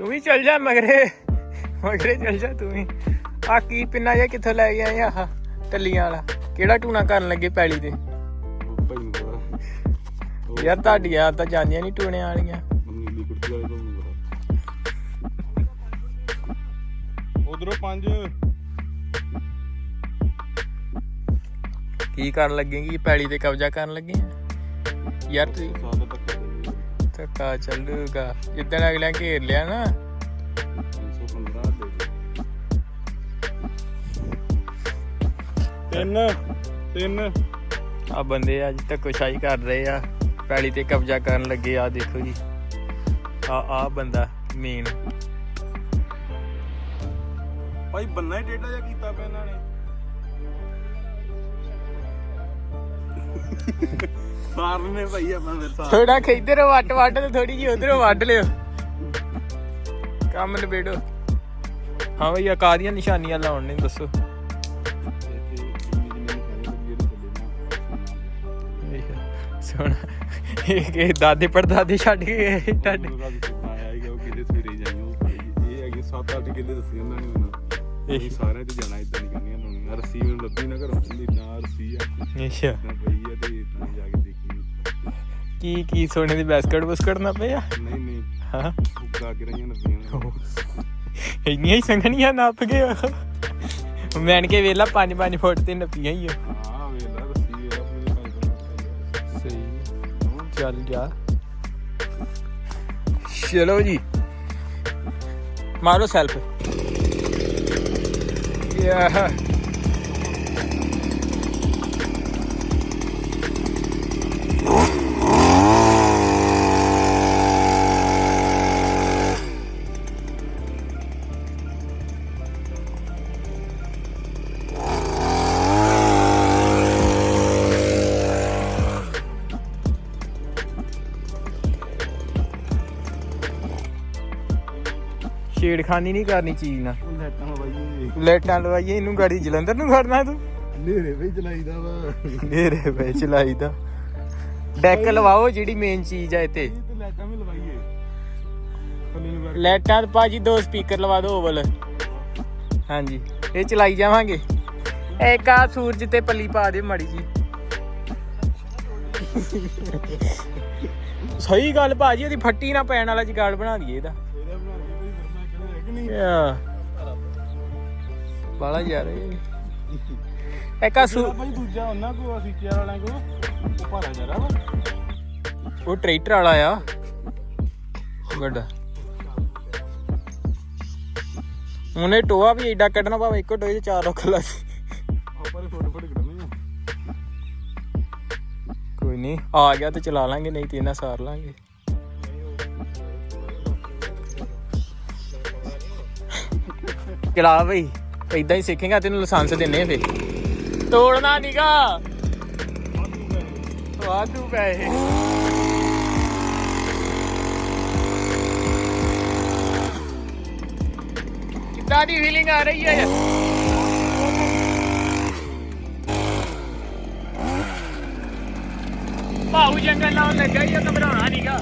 ਤੂੰ ਵੀ ਚੱਲ ਜਾ ਮਗਰੇ। ਮਗਰੇ ਚੱਲ ਜਾ ਤੂੰ ਵੀ। ਆ ਕੀ ਪਿੰਨਾ ਜਿਹਾ ਕਿੱਥੋਂ ਲੈ ਗਿਆ ਆਹ ਟੱਲੀਆਂ ਵਾਲਾ। ਕਿਹੜਾ ਟੂਣਾ ਕਰਨ ਲੱਗੇ ਪੈਲੀ ਤੇ? ਭਾਈ ਨੂੰ ਪਤਾ। ਯਾਰ ਤੁਹਾਡੀਆਂ ਤਾਂ ਜਾਂਦੀਆਂ ਨਹੀਂ ਟੂਣਿਆਂ ਵਾਲੀਆਂ। ਉਹ ਨੀਲੀ ਕੁਰਤੀ ਵਾਲੇ ਤੋਂ ਮੈਨੂੰ ਪਤਾ। ਉਧਰੋਂ ਪੰਜ। ਕੀ ਕਰਨ ਲੱਗੇ ਕੀ? ਪੈਲੀ ਤੇ ਕਬਜ਼ਾ ਕਰਨ ਲੱਗੇ ਆ? ਯਾਰ ਤੂੰ ਸਾਲ ਤੱਕ ਦੇ ਧੱਕਾ ਚੱਲੂਗਾ। ਜਿੱਦਣ ਅਗਲਿਆਂ ਘੇਰ ਲਿਆ ਨਾ। 315 ਦੇ ਤਿੰਨ ਤਿੰਨ। ਆ ਬੰਦੇ ਅੱਜ ਧੱਕੋਸ਼ਾਹੀ ਕਰ ਰਹੇ ਆ। ਪੈਲੀ ਤੇ ਕਬਜ਼ਾ ਕਰਨ ਲੱਗੇ ਆ ਦੇਖੋ ਜੀ। ਆ ਆ ਬੰਦਾ ਮੇਨ ਭਾਈ ਬੰਨਾ ਹੀ ਟੇਢਾ ਜਿਹਾ ਕੀਤਾ ਪਿਆ ਇਹਨਾਂ ਨੇ। ਸਾਰਨੇ ਭਾਈ ਆਪਾਂ ਫਿਰ ਸਾਰ ਥੋੜਾ ਖੇਦਰ ਵੱਟ ਵੱਟ ਤੇ ਥੋੜੀ ਜੀ ਉਧਰੋਂ ਵੱਢ ਲਿਓ। ਕੰਮ ਨਿਬੇੜੋ। ਹਾਂ ਭਈਆ ਕਾਦੀਆਂ ਨਿਸ਼ਾਨੀਆਂ ਲਾਉਣ ਨੇ ਦੱਸੋ। ਸੁਣ ਇਹ ਕਿ ਦਾਦੇ ਪੜਦਾਦੇ ਛੱਡ ਕੇ ਗਏ ਤੁਹਾਡੇ। ਇਹ ਸਾਰਿਆਂ ਤੇ ਜਾਣਾ ਇਦਾਂ ਨਹੀਂ ਕਰਨੀਆਂ ਰੱਸੀ ਮੈਨੂੰ ਲੱਭੀ ਨਾ ਘਰੋਂ ਚੰਦੀ ਨਾ ਰੱਸੀ ਆ। ਅੱਛਾ। ਨਾ ਪਈ ਆ ਤੇ ਤਾਂ ਜਾ ਕੇ ਦੇਖੀ ਕੀ ਕੀ ਸੋਨੇ ਦੀ ਬੈਸਕਟ ਬੁਸਕਟ ਨਾ ਪਿਆ ਨਹੀਂ ਨਹੀਂ। ਹਾਂ। ਉੱਗਾ ਕੇ ਰਹੀਆਂ ਨੱਪੀਆਂ ਇੰਨੀਆਂ ਹੀ ਸੰਗਣੀਆਂ ਨੱਪ ਗਏ। ਮੈਨ ਕੇ ਵੇਲਾ 5-5 ਫੁੱਟ ਤੇ ਨੱਪੀਆਂ ਹੀ ਆ। ਹਾਂ ਵੇਲਾ ਰੱਸੀ ਵੇਲਾ ਪੂਰੀ ਭਾਈ ਸਹੀ। ਚੱਲ ਜਾ। ਚਲੋ ਜੀ। ਮਾਰੋ ਸੈਲਫ। ਯਾ। ਛੇੜਖਾਨੀ ਨਹੀਂ ਕਰਨੀ ਚੀਜ਼ ਨਾਲ। ਉਹ ਲੈਟਾਂ ਬਾਈ ਲਾਈਟਾਂ ਲਵਾਈਏ ਇਹਨੂੰ ਗਾੜੀ ਜਲੰਧਰ ਨੂੰ ਖੜਨਾ ਤੂੰ। ਨੇਰੇ ਵੀ ਚਲਾਈਦਾ ਵਾ। ਨੇਰੇ ਵੇ ਚਲਾਈਦਾ। ਡੈਕ ਲਵਾਓ ਜਿਹੜੀ ਮੇਨ ਚੀਜ਼ ਆ ਇੱਥੇ। ਇਹ ਤੇ ਲੈਟਾਂ ਵੀ ਲਵਾਈਏ। ਥੱਲੇ ਨੂੰ ਕਰਕੇ ਲਾਈਟਾਂ ਤੇ ਭਾਜੀ ਦੋ ਸਪੀਕਰ ਲਵਾ ਦਿਓ ਓਵਲ। ਹਾਂਜੀ ਇਹ ਚਲਾਈ ਜਾਵਾਂਗੇ। ਇੱਕ ਆ ਸੂਰਜ ਤੇ ਪੱਲੀ ਪਾ ਦੇ ਮਾੜੀ ਜੀ। ਸਹੀ ਗੱਲ ਭਾਜੀ ਇਹਦੀ ਫੱਟੀ ਨਾ ਪੈਣ ਵਾਲਾ ਜਗਾੜ ਬਣਾ ਦਈਏ ਇਹਦਾ। ਯਾ ਬਾਲਾ ਯਾਰ ਇਹ। ਇੱਕ ਆ ਸੂ ਜਿਹੜਾ ਭਾਈ ਦੂਜਾ ਉਹਨਾਂ ਕੋ ਅਸੀਂ ਚੇਅਰ ਵਾਲਿਆਂ ਕੋ ਉਹ ਭਾਰਾ ਜਰਾ ਵਾ। ਉਹ ਟਰੈਕਟਰ ਵਾਲਾ ਆ। ਵੱਡਾ ਉਹਨੇ ਟੋਆ ਵੀ ਏਡਾ ਕੱਢਣਾ ਭਾਵੇਂ ਇੱਕੋ ਟੋਏ 'ਚ ਚਾਰ ਰੁੱਖ ਲਾ ਫੋਟੋ ਫੋਟੋ ਕੱਢਣੇ ਆ। ਕੋਈ ਨਹੀਂ ਆ ਗਿਆ ਤੇ ਚਲਾ ਲਾਂਗੇ ਨਹੀਂ ਤੇ ਇਹਨਾਂ ਸਾਰ ਲਾਂਗੇ। ਚਲਾ ਬਈ ਇਦਾਂ ਹੀ ਸਿੱਖੇਗਾ ਤੈਨੂੰ ਲਾਇਸੈਂਸ ਦਿੰਨੇ ਫੇ ਤੋੜਨਾ ਨੀਗਾ। ਵਾਧੂ ਪੈਸੇ। ਕਿੱਦਾਂ ਦੀ ਫੀਲਿੰਗ ਆ ਰਹੀ ਹੈ? ਭਾਉ ਜੰਗਲ ਨਾਲ ਲੱਗਾ ਹੀ ਆ, ਘਬਰਾਉਣਾ ਨੀਗਾ।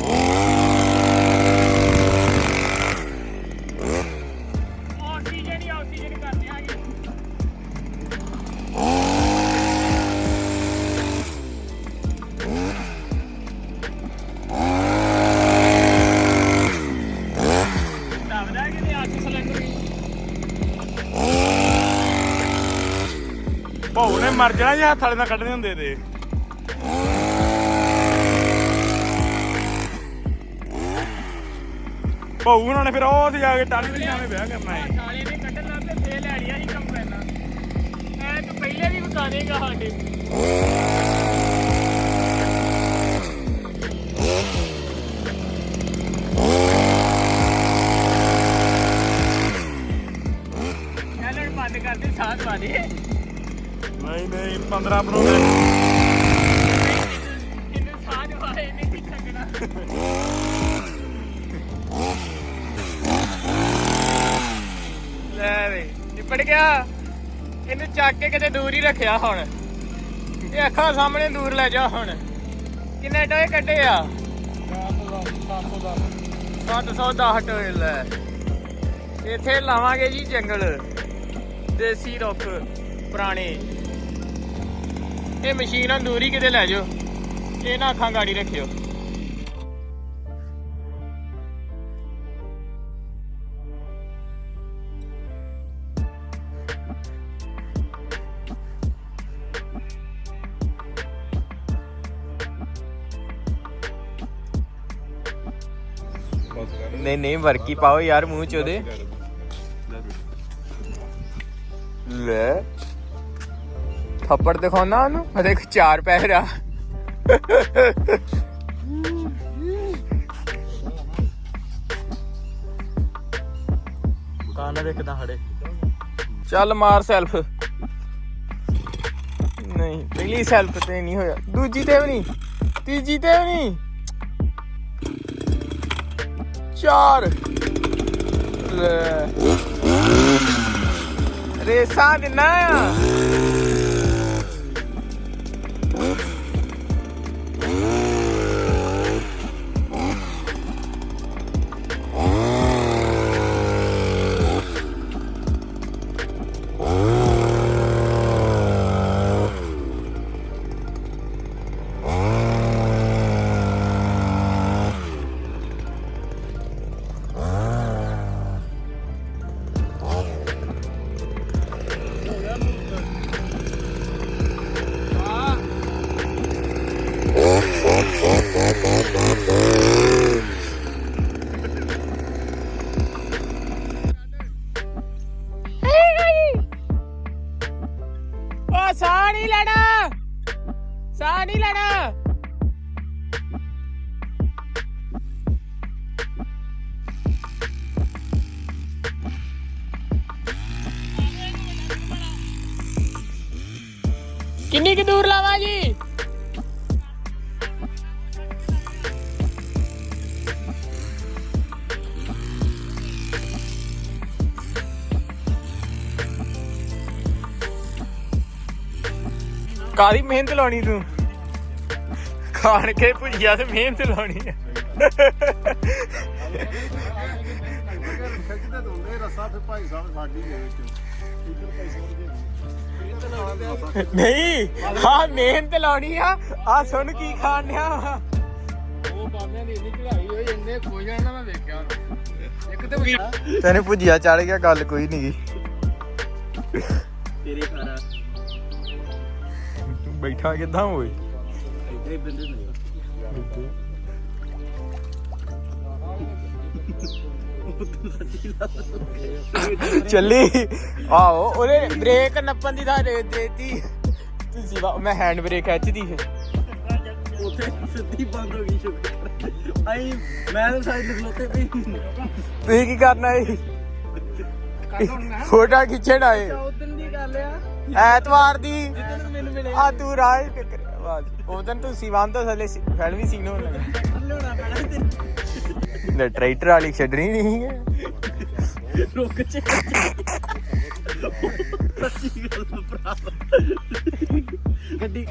ਮਰ ਜਾਣਾ ਜਾਂ ਹੱਥ ਵਾਲੇ ਨਾਲ ਕੱਢਣੇ ਹੁੰਦੇ ਤੇ? ਭਾਉ ਉਹਨਾਂ ਨੇ ਫਿਰ ਉਹ ਤੇ ਜਾ ਕੇ ਟਾਲੀ ਦੇ ਜਾਵੇਂ ਵਿਆਹ ਕਰਨਾ ਹੈ ਸਾਲੇ ਨੇ ਕੱਢਣ ਲੱਗ ਪਏ ਫੇਰ ਲੈਣੀਆਂ ਨਹੀਂ ਕੰਮ ਕਰਨਾ ਐ ਤੂੰ ਪਹਿਲੇ ਵੀ ਵਿਕਾ ਦੇਗਾ ਸਾਡੇ ਬੰਦ ਕਰ ਦੇ ਸਾਥ ਵਾਦੇ ਨਹੀਂ ਨਹੀਂ 15 ਪ੍ਰੋ ਇਹਨੂੰ ਸਾਥ ਵਾਏ ਨਹੀਂ। ਕੀ ਛੱਡਣਾ ਲੈ ਵੇ ਨਿਪੜ ਗਿਆ। ਇਹਨੂੰ ਚੱਕ ਕੇ ਕਿਤੇ ਦੂਰ ਹੀ ਰੱਖਿਆ ਹੁਣ। ਇਹ ਅੱਖਾਂ ਸਾਹਮਣੇ ਦੂਰ ਲੈ ਜਾ ਹੁਣ। ਕਿੰਨੇ ਟੋਏ ਕੱਢੇ ਆ? 710 710 ਟੋਏ, ਲੈ। ਇੱਥੇ ਲਾਵਾਂਗੇ ਜੀ ਜੰਗਲ। ਦੇਸੀ ਰੁੱਖ ਪੁਰਾਣੇ। ਇਹ ਮਸ਼ੀਨ ਅੰਦੂਰੀ ਕਿਤੇ ਲੈ ਜਾਓ। ਇਹ ਨਾ ਅੱਖਾਂ ਗਾੜੀ ਰੱਖਿਓ। ਨਹੀਂ ਨਹੀਂ ਵਰਕੀ ਪਾਓ ਯਾਰ ਮੂੰਹ ਚ ਉਹਦੇ। ਲੈ। ਥੱਪੜ ਦਿਖਾਉਣਾ ਉਹਨੂੰ? ਅਰੇ ਚਾਰ ਪੈਰ ਆ। ਕਾਨਾ ਦੇਖਦਾ ਹੜੇ ਚੱਲ ਮਾਰ ਸੈਲਫ। ਨਹੀਂ ਪਹਿਲੀ ਸੈਲਫ ਤੇ ਨਹੀਂ ਹੋਇਆ। ਦੂਜੀ ਤੇ ਵੀ ਨਹੀਂ। ਤੀਜੀ ਤੇ ਵੀ ਨਹੀਂ। ਚਾਰ। ਰੇਸਾਂ ਦਿਨਾ ਆ? Oh. ਕਿੰਨੀ ਕੁ ਦੂਰ ਲਾਵਾਂ ਜੀ? ਕਾਦੀ ਮਿਹਨਤ ਲਾਉਣੀ ਤੂੰ? ਖਾਣ ਕੇ ਭੁਜੀਆ ਤੇ ਮਿਹਨਤ ਲਾਉਣੀ ਹੈ ਖਿੱਚਦੇ ਹੁੰਦੇ ਰਸਾ ਫਿਰ ਭਾਈ ਸਾਹਿਬ ਸਾਡੀ ਦੇ ਵਿੱਚ ਨਹੀਂ ਹਾਂ ਮਿਹਨਤ ਲਾਉਣੀ ਆ। ਆ ਸੁਣ ਕੀ ਖਾਣ ਡਿਆ ਵਾ। ਉਹ ਬਾਬਿਆਂ ਦੀ ਇੰਨੀ ਚੜਾਈ ਹੋਈ ਇੰਨੇ ਖੋ ਜਾਣਾ ਮੈਂ ਵੇਖਿਆ। ਇੱਕ ਤੇ ਤੈਨੂੰ ਭੁਜੀਆ ਚੜ ਗਿਆ ਗੱਲ ਕੋਈ ਨਹੀਂ ਤੇਰੇ ਖਾਰਾ ਤੂੰ ਬੈਠਾ ਕਿੱਦਾਂ ਓਏ? ਇਧਰ ਹੀ ਬੰਦੇ ਨੇ। ਚੱਲੀ। ਆਓ ਉਹਨੇ ਬ੍ਰੇਕ ਨੱਪਣ ਦੀ ਥਾਂ ਦੇ ਦੇਤੀ ਤੁਸੀਂ ਵਾ- ਮੈਂ ਹੈਂਡ ਬ੍ਰੇਕ ਖਿੱਚਦੀ ਫੇ ਉੱਥੇ ਸਿੱਧੀ ਬੰਦ ਹੋ ਗਈ ਸ਼ੁਕਰ। ਆਈ ਮੈਂ ਤਾਂ ਸਾਈਡ ਖਲੋਤੇ ਪਈ ਤੁਸੀਂ ਕੀ ਕਰਨਾ ਏ ਫੋਟੋ ਖਿੱਚਣ ਆਏ। ਉਦੋਂ ਦੀ ਗੱਲ ਆ। ਐਤਵਾਰ ਦੀ। ਜਿੱਦਣ ਮੈਨੂੰ ਮਿਲੇ। ਆ ਤੂੰ ਰਾਜ ਟੱਕਰ ਆਵਾਜ਼ ਉਦੋਂ ਤੂੰ ਸੀਵਾਨ ਤੋਂ ਥੱਲੇ ਫਿਲਮ ਵੀ ਸੀਨ ਹੋਣ ਲੱਗਾ। ਲਿਆਉਣਾ ਪੈਣਾ ਤੈਨੂੰ। ਲੈ ਟਰੈਕਟਰ ਵਾਲੀ ਛੱਡਣੀ ਨਹੀਂ ਹੈ ਰੁਕ ਚ ਸੱਚੀ ਗੱਲ ਭਰਾ। ਗੱਡੀ